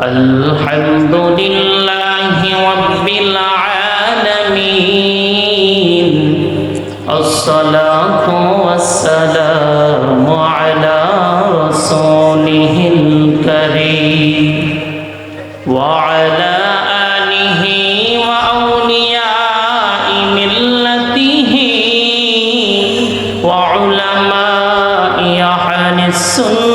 الحمد لله رب العالمين. الصلاة والسلام على رسوله الكريم وعلى آله وأولياء ملته وعلماء أهل سنته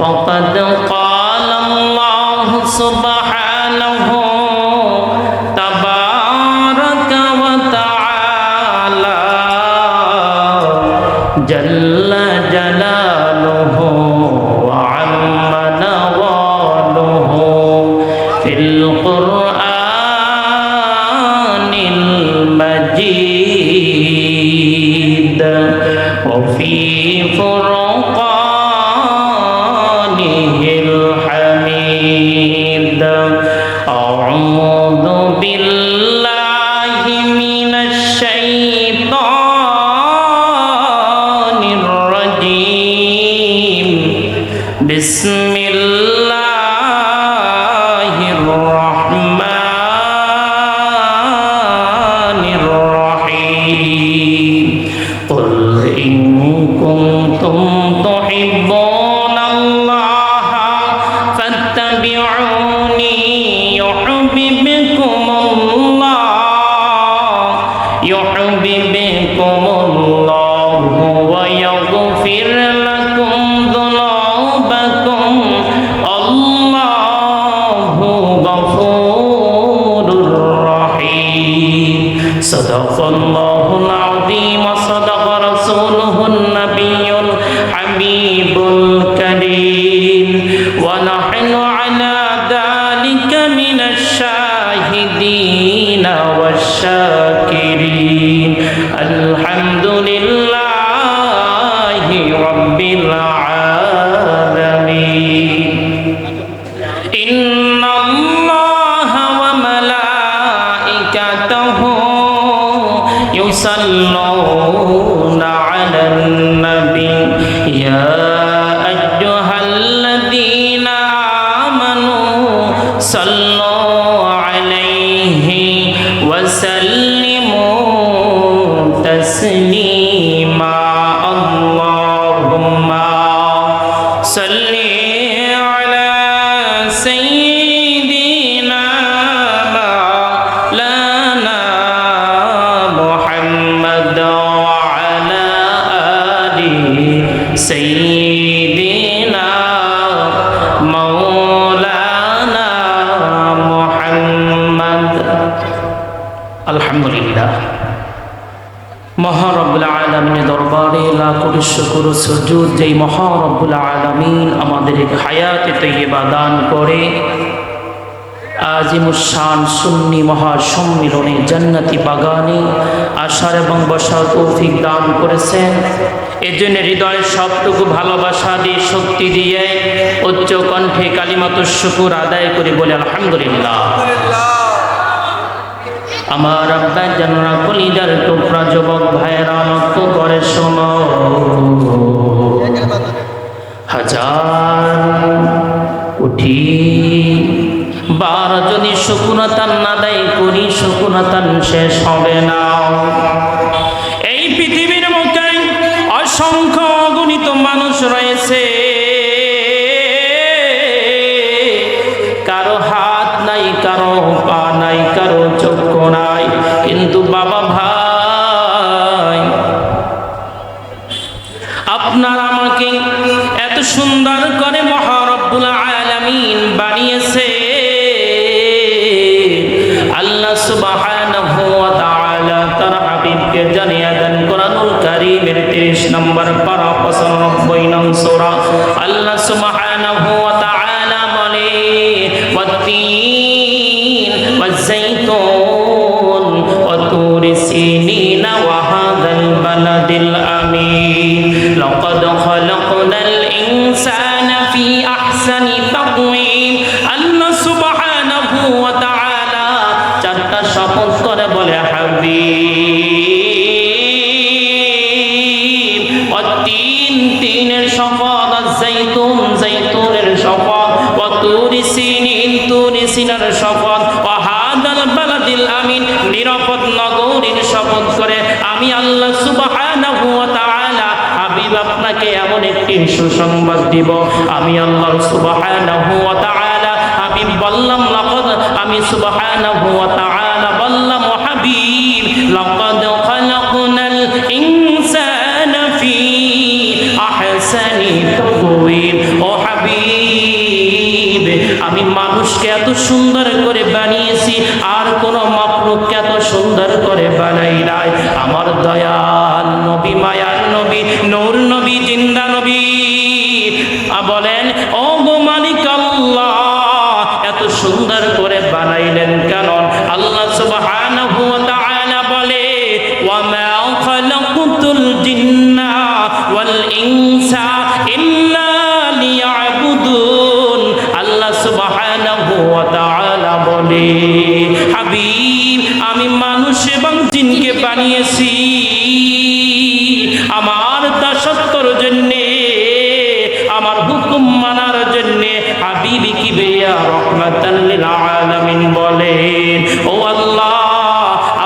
فقد أعوذ يحببكم الله ويغفر لكم শুকুর সুজুদ যেই মহারব্বুল আলমিন আমাদেরকে হায়াতে তৈবা দান করে আজিমুসান সুন্নি মহাসম্মিলনে জান্নাতি বাগানে আশার এবং বসার তৌফিক দান করেছেন। এজন্য হৃদয়ের সবটুকু ভালোবাসা দিয়ে, শক্তি দিয়ে উচ্চ কণ্ঠে কালিমাত শুকুর আদায় করে বলে আলহামদুলিল্লাহ। আমার আব্বা জানরা কলিজার টুকরা যুবক ভাইয়েরা লক্ষ্য করে শোনো। হাজার উঠি বার যদি শকুনতান না দেয় করি শকুনতান শেষ হবে না। এই পৃথিবীর মুখে অসংখ্য অগণিত মানুষ রয়েছে। আল্লাহ সুবহানাহু সিনার শপথ। ও হাদাল বালাদিল আমিন, নিরাপদ নগরীর শপথ করে আমি আল্লাহ সুবহানাহু ওয়া তাআলা হাবিব আপনাকে এমন একটি সুসংবাদ দিব। আমি আল্লাহ সুবহানাহু ওয়া তাআলা হাবিব বললাম, লাকাদ আমি সুবহানাহু ওয়া তাআলা বললাম হাবিব, লাকাদ খালাকনাল ইনসানা ফি আহসানি তাকওয়িম। ও হাবিব আমি মানুষকে এত সুন্দর করে বানিয়েছি আর কোন মখলুককে এত সুন্দর করে বানাই জন্যে, আমার হুকুম মানার জন্যে হাবিবি কি বেয়া রহমাতাল লিল আলামিন বলেন, ও আল্লাহ,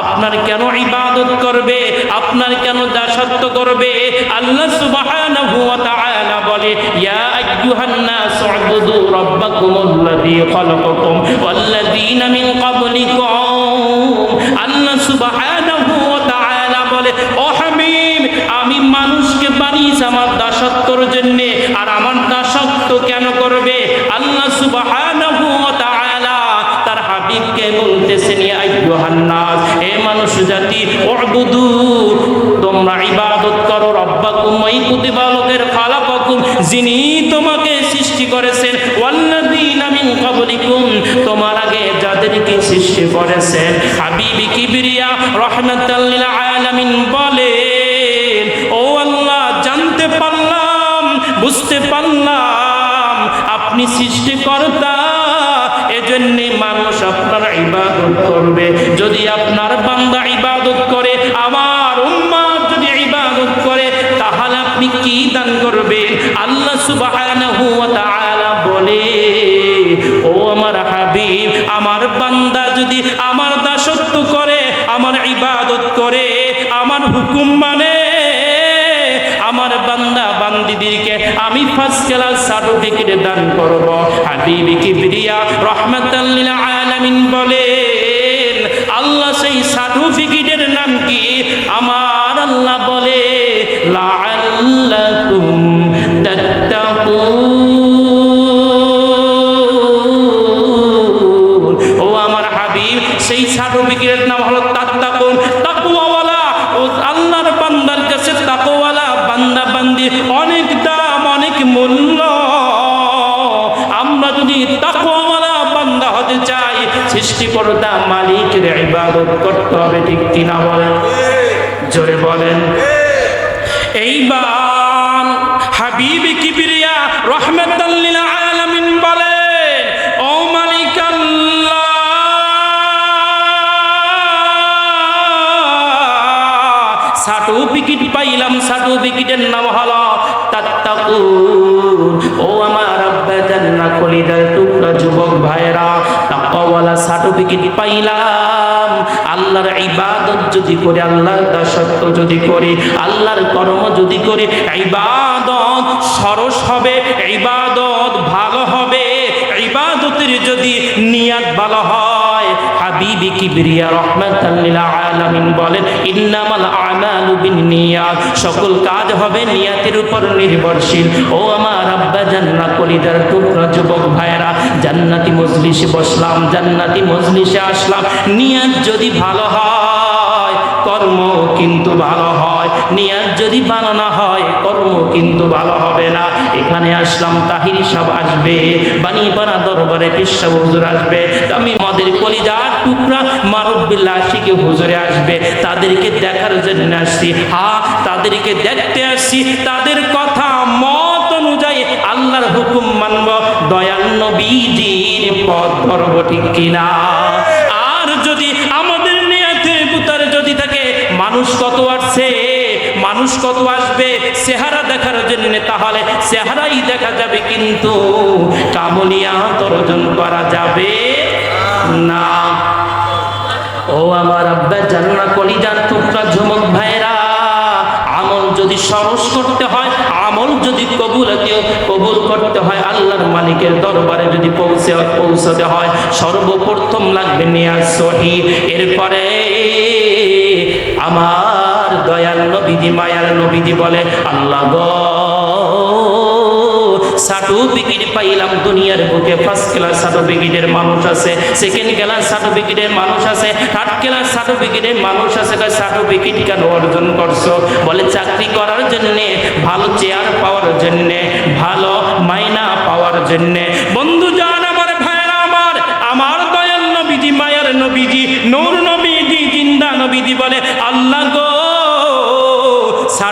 আপনার কেন ইবাদত করবে? আপনার কেন দাসত্ব করবে? আল্লাহ সুবহানাহু ওয়া তাআলা বলে, ইয়া আইয়ুহান নাস উবুদু রাব্বাকুমুল্লাযী খালাকাকুম ওয়াল্লাযীনা মিন ক্বাবলিকুম আল্লাহ সুবহানাহু ওয়া তাআলা বলে ও হাবিব আমি মানুষকে বানিয়েছি আমার দাসত্বর জন্য আর আমার দাসত্ব কেন করবে? আল্লাহ সুবহানাহু ওয়া তাআলা তার হাবিবকে বলতেছেন, ইয়া আইয়ুহান হে মানুষ জাতি, উবুদু, তোমরা ইবাদত করো, রব্বাকুম, ওই প্রতিপালকের খালাকাকুম, যিনি তোমাকে সৃষ্টি করেছেন, ওয়াল্লাযীনা মিন ক্বাবলিকুম, তোমার আগে যাদেরকে সৃষ্টি করেছেন। হাবিবি কিবরিয়া রাহমাতাল লিল আলামিন বলেন, ও আল্লাহ, জানতে পারলাম, বুঝতে পারলাম সৃষ্টিকর্তা, এজন্য মানুষ আপনার ইবাদত করবে। যদি আপনার বান্দা ইবাদত করে, আমার উম্মাহ যদি ইবাদত করে, তাহলে আপনি কি দান করবেন? আল্লাহ তাআলা বলে, ও আমার হাবিব, আমার বান্দা যদি আমার দাসত্ব করে, আমার ইবাদত করে, আমার হুকুম মানে আমার বান্দা বান্দিদেরকে আমি ফার্স্ট ক্লাস সার্টিফিকেট দান করব। হাবিবি কিবরিয়া রহমাতাল লিল আলামিন বলে আল্লাহ সেই সার্টিফিকেটের নাম কি? আমার আল্লাহ সার্টিফিকেট পাইলাম সার্টিফিকেটের নাম হলো ও আমার আব্বা জান্নাত কলিদার টুকরা যুবক ভাইরা তাকওয়ালা সার্টিফিকেট পাইলাম। আল্লাহর ইবাদত যদি করে, আল্লাহর দাসত্ব যদি করে, আল্লাহর কর্ম যদি করে, ইবাদত সরস হবে, ইবাদত ভালো হবে। ইবাদতের যদি নিয়াত ভালো হয় হাবিবি কিবরিয়া রহমাতাল আলামিন বলেন, ইন্নামাল আমালু বিন্নিয়াত, সকল কাজ হবে নিয়াতের উপর নির্ভরশীল। ও আমার আব্বা জান্নাত কলিদার টুকরা যুবক ভাইরা জান্নাতি মজলিসে বসলাম, জান্নাতি মজলিসে আসলাম। নিয়াত যদি ভালো হয়, কর্ম কিন্তু ভালো হয়। নিয়াত যদি ভালো না হয়, কর্ম কিন্তু ভালো হবে না। এখানে আসলাম, তাহিরি সব আসবে বাণীপাড়া দরবারে হুজুর আসবে। আমি আমাদের কলিজার টুকরা মারব্বিল্লা আশিকে হুজুরে আসবে। তাদেরকে দেখার জন্য আসছি। হা, তাদেরকে দেখতে আসছি। তাদের কথা, মত অনুযায়ী আল্লাহর হুকুম মানব। দয়াল নবীজির পথ ধরব ঠিক কিনা? আর যদি আমাদের নিয়াতে পুতার যদি থাকে, মানুষ কত আসছে? মানুষ কত আসবে? চেহারা দেখার জন্য তাহলে চেহারাই দেখা যাবে কিন্তু কামলিয়াত অর্জন করা যাবে। না। ও আমার আব্বা জান্না কলিজার টুকরা ঝুমক ভাইরা আমল যদি সরস করতে হয়, আমল যদি কবুল কবুল করতে হয়, আল্লাহর মালিকের দরবারে যদি পৌঁছে, পৌঁছতে হয়, সর্বপ্রথম লাগবে নিয়াজ সহি। এরপরে আমার দয়াল নবীজি, মায়ার নবীজি বলে, আল্লাহ মানুষ সেকেন্ড মানুষ আছে থার্ড মানুষ অর্জন করছ? বলে, চাকরি করার জন্যে, ভালো চেয়ার পাওয়ার জন্যে, ভালো মাইনা পাওয়ার জন্যে। বন্ধু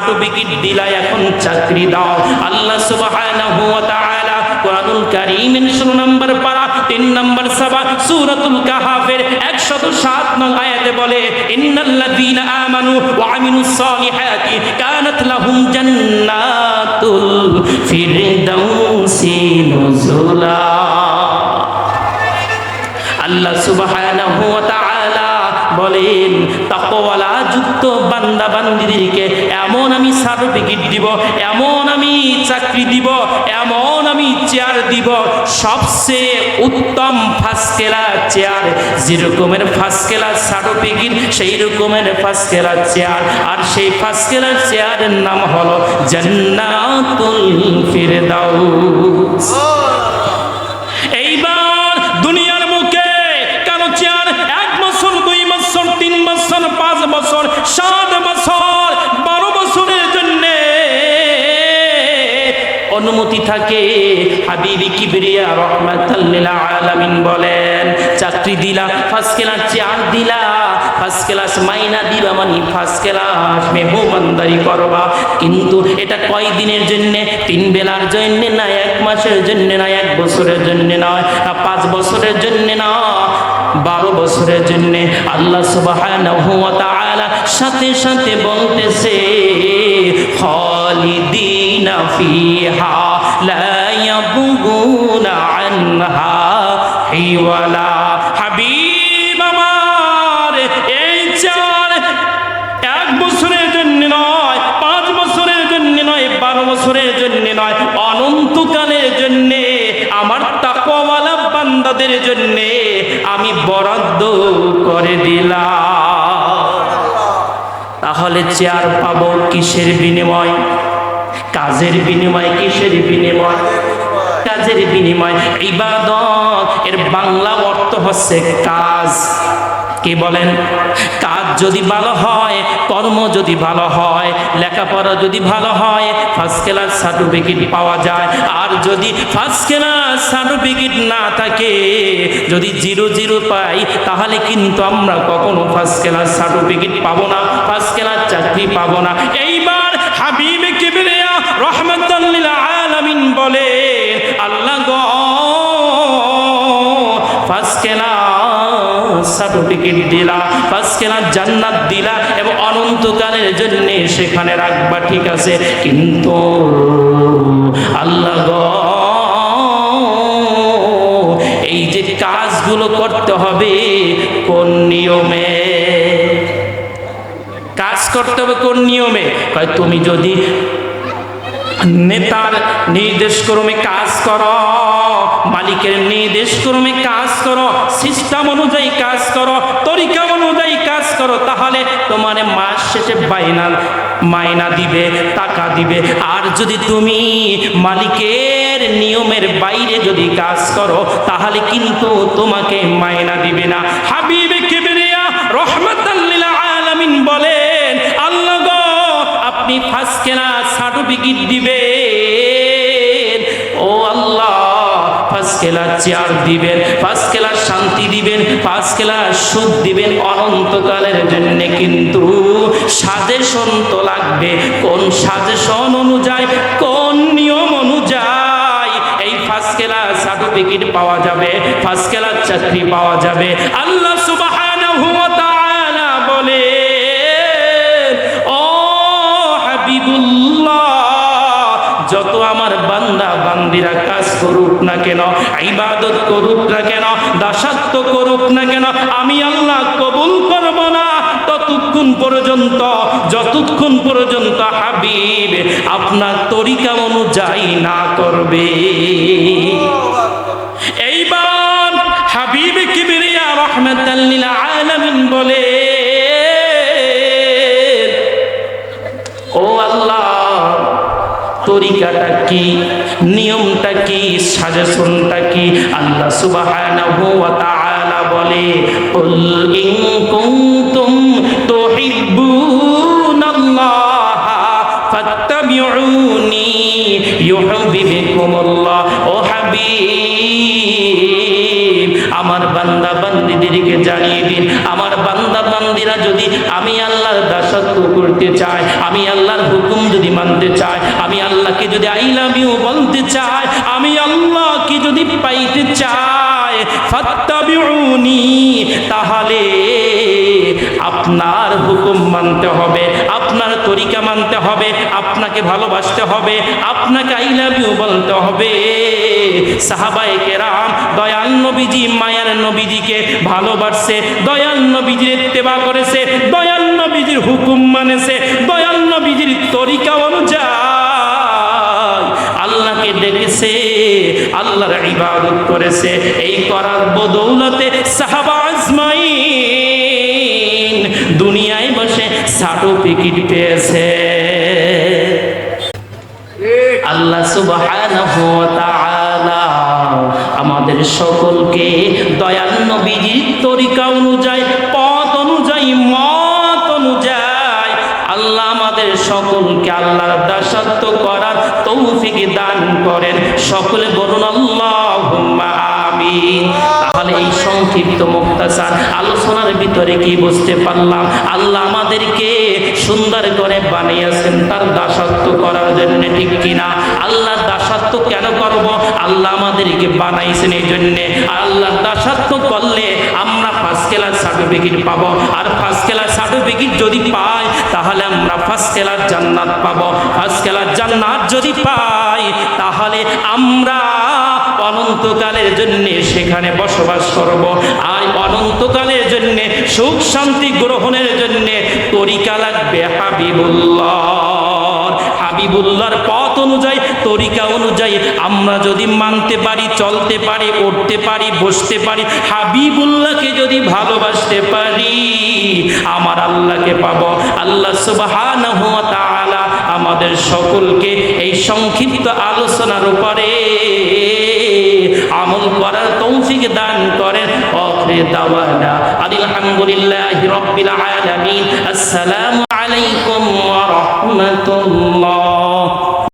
সার্টিফিকেট দিলা, এখন চাকরি দাও। আল্লাহ সুবহানাহু ওয়া তাআলা কোরআনুল কারীমের 16 নম্বর পারা 3 নম্বর সবা, সূরাতুল কাহাফের 107 নং আয়াতে বলে, ইন্নাল্লাযীনা আমানু ওয়া আমিলুস সালিহাতি কানাত লাহুম জান্নাতুল ফিরদাউসি নুজুলা। আল্লাহ সুবহানাহু ওয়া তাআলা বলেন, তাকওয়ালা যুক্ত বান্দা বান্দিদেরকে এমন আমি সার্টিফিকেট দিব, এমন আমি চাকরি দিব, এমন আমি চেয়ার দিব, সবচেয়ে উত্তম ফার্স্ট ক্লাস চেয়ার যেরকমের ফার্স্ট ক্লাস সার্টিফিকেট সেই রকমের ফার্স্ট ক্লাস চেয়ার আর সেই ফার্স্ট ক্লাস চেয়ারের নাম হলো জান্নাতুল ফিরদাউস। অনুমতি থাকে। হাবিবি কিবরিয়া রহমাতাল্লিল আলামিন বলেন, চাকরি দিলা ফার্স্ট ক্লাস চেয়ার দিলা ফার্স্ট ক্লাস মাইনা দিবা মানে ফার্স্ট ক্লাস মেহমানদারি করবা। কিন্তু এটা কয় দিনের জন্য? তিন বেলার জন্যে না, এক মাসের জন্যে না, এক বছরের জন্যে নয় না পাঁচ বছরের জন্যে না। বারো বছরের জন্যে আল্লাহ সুবাহ সাথে সাথে বলতেছে খালিদিনা ফিহা লা ইয়াবগুনা আনহা হিওয়ালা। বান্দাদের জন্যে আমি বরাদ্দ করে দিলাম। তাহলে চেয়ার পাব কিসের বিনিময়? কাজের বিনিময়, কিসের বিনিময়? কাজের বিনিময়। ইবাদত, এর বাংলা অর্থ হচ্ছে কাজ। কি বলেন? কাজ যদি ভালো হয়, কর্ম যদি ভালো হয়, লেখাপড়া যদি ভালো হয় ফার্স্ট ক্লাস সার্টিফিকেট পাওয়া যায়। আর যদি ফার্স্ট ক্লাস সার্টিফিকেট না থাকে, যদি জিরো জিরো পাই, তাহলে কিন্তু আমরা কখনো ফার্স্ট ক্লাস সার্টিফিকেট পাবো না ফার্স্ট ক্লাস চাকরি পাবো না। এইবার হাবিব কিবরিয়া রহমতুল্লিল আলামিন বলে আল্লাহ গো ফার্স্ট ক্লাস সার্টিফিকেট দিলা ফার্স্ট জান্নাত দিলা এবং অনন্তকালের জন্য সেখানে রাখবা, ঠিক আছে? কিন্তু আল্লাহ গো, এই যে কাজগুলো করতে হবে কোন নিয়মে? কাজ করতে হবে কোন নিয়মে? তুমি যদি নেতার নির্দেশ ক্রমে কাজ করো, মালিকের নির্দেশ ক্রমে কাজ করো সিস্টেম অনুযায়ী কাজ করো, তরিকা অনুযায়ী কাজ করো, তাহলে তোমার মাস শেষে বাইনা মাইনা দিবে, টাকা দিবে। আর যদি তুমি মালিকের নিয়মের বাইরে যদি কাজ করো, তাহলে কিন্তু তোমাকে মাইনা দিবে না। হাবিবে সার্টিফিকেট দিবেন। ও আল্লাহ চেয়ার দিবেন শান্তি দিবেন সুখ দিবেন। অনন্তকালের জন্য কিন্তু সাজেশন তো লাগবে। কোন সাজেশন অনুযায়ী, কোন নিয়ম অনুযায়ী এই ফার্স্ট ক্লাস সার্টিফিকেট পাওয়া যাবে, ফার্স্ট ক্লাস চাকরি পাওয়া যাবে। আল্লাহ সুবহানাহু বান্দিরা কাজ করুক না কেন, ইবাদত করুক না কেন দাসাত্ব করুক না কেন, আমি আল্লাহ কবুল করব না। ততক্ষণ পর্যন্ত, যতক্ষণ পর্যন্ত হাবিব আপনার তরিকা অনুযায়ী না করবে। এইবার হাবিব কিবরিয়া রহমতাল্লিল আলামিন বলে, ও আল্লাহ, তরিকাটা কি? নিয়মটা কি সাজেশনটা কি? আল্লাহ সুবহানাহু ওয়া তাআলা বলে, কুল ইন কুনতুম তুহিব্বুনাল্লাহা, ফাত্তাবিউনি, ইউহিব্বুকুমুল্লাহ, ও হাবিব আমার বান্দা বান্দিদেরকে জানিয়ে দিন, আমার বান্দা বান্দিরা যদি আমি আল্লাহর দাসত্ব করতে চাই আমি আল্লাহর হুকুম যদি মানতে চাই আমি আল্লাহকে যদি আই লাভ ইউ বলতে চাই আমি আল্লাহকে যদি পাইতে চাই ফাত্তাবিউনি, তাহলে আপনার হুকুম মানতে হবে। তরিকা মানতে হবে, আপনাকে ভালোবাসতে হবে, আপনাকে আই লাভ ইউ বলতে হবে। কেরাম দয়াল নবীজি, মায়ার নবীজিকে ভালোবাসছে, দয়াল নবীজির করেছে, দয়াল নবীজির হুকুম মানেছে, দয়াল নবীজির তরিকা অনুযায়ী আল্লাহকে ডেকেছে আল্লাহর ইবাদত করেছে। এই করার বদৌলতে বসে সার্টিফিকেট পেয়েছে। আল্লাহ সুবহানাহু ওয়া তাআলা আমাদের সকলকে দয়াল নবীজির তরিকা অনুযায়ী, পথ অনুযায়ী, মত অনুযায়ী আল্লাহ আমাদের সকলকে আল্লাহর দাসত্ব করার তৌফিক দান করেন। সকলে বলুন এই সংক্ষিপ্ত মুক্তাসার আলোচনার ভিতরে কি বুঝতে পারলাম? আল্লাহ আমাদেরকে সুন্দর করে বানিয়েছেন তার দাসত্ব করার জন্য, ঠিক কিনা? আল্লাহর দাসত্ব কেন করব? আল্লাহ আমাদেরকে বানাইছেন এই জন্যে। আল্লাহর দাসত্ব করলে আমরা ফার্স্ট ক্লাস সার্টিফিকেট পাবো। আর ফার্স্ট ক্লাস সার্টিফিকেট যদি পাই, তাহলে আমরা ফার্স্ট ক্লাস জান্নাত পাবো। ফার্স্ট ক্লাস জান্নাত যদি পাই, তাহলে আমরা অনন্তকালের জন্য সেখানে বসবাস করব। আর অনন্তকালের জন্য, সুখ শান্তি গ্রহণের জন্য তরিকা লাগবে হাবিবুল্লাহ হাবিবুল্লাহর পথ অনুযায়ী, তরিকা অনুযায়ী আমরা যদি মানতে পারি, চলতে পারি, উঠতে পারি, বসতে পারি, হাবিবুল্লাহকে যদি ভালোবাসতে পারি, আমার আল্লাহকে পাবো। আল্লাহ তাআলা আমাদের সকলকে এই সংক্ষিপ্ত আলোচনার উপরে আমল করার তৌফিক দান করেন। অফরে দাওয়ানা। আলহামদুলিল্লাহ রব্বিল আলামিন। আসসালামু আলাইকুম ওয়া রাহমাতুল্লাহ।